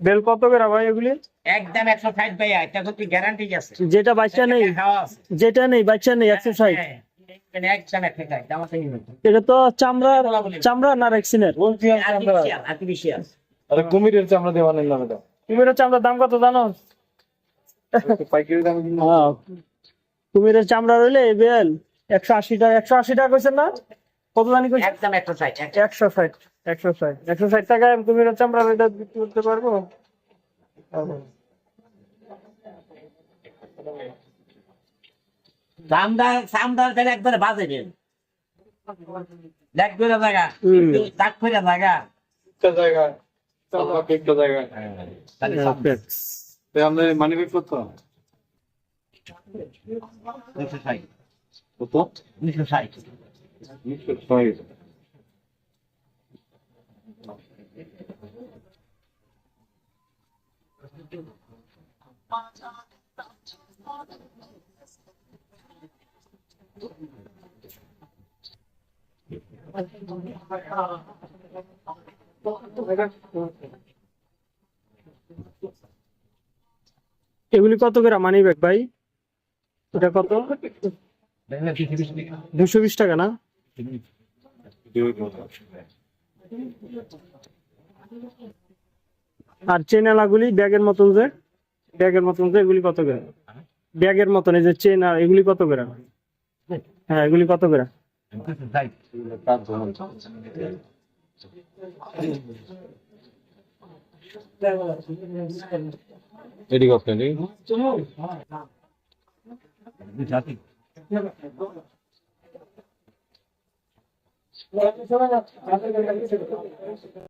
Bell কত করে ভাই এগুলি? একদম একশো ষাট ভাইয়া এটা কিন্তু গ্যারান্টি আছে? যেটা বাচ্চা নেই যেটা নেই বাচ্চা নেই একশো ষাট। হ্যাঁ, মানে। এটা তো চামড়া চামড়া না রেক্সিনের। আরে কুমিরের চামড়া দেওয়া নেই নামে দাও কুমিরের চামড়ার দাম কত জানো? পাইকারি দাম হ্যাঁ কুমিরের চামড়া রইলে এই বেল একশো আশি টাকা একশো আশি টাকা কইছেন না? কত জানি কইছেন? একদম একশো ষাট একশো ষাট। একশো ষাট একশো ষাট টাকায় আমি কুমিরের চামড়া এটা বিক্রি করতে পারব? তাহলে একবারে বাজে দেন করে জায়গা। করে জায়গা। একটা জায়গা মানি ব্যাগ করতে কত? দুশো ষাট। নিশ্চয় ছয় এগুলি কত করে মানি ব্যাগ ভাই? এটা কত? দুশো বিশ টাকা না? আর চেনালাগুলি ব্যাগের মতন যে? ব্যাগের মতন এগুলি কত করে? ব্যাগের মতন, এই যে চেন আর এগুলি কত করে? হ্যাঁ এগুলি কত করে?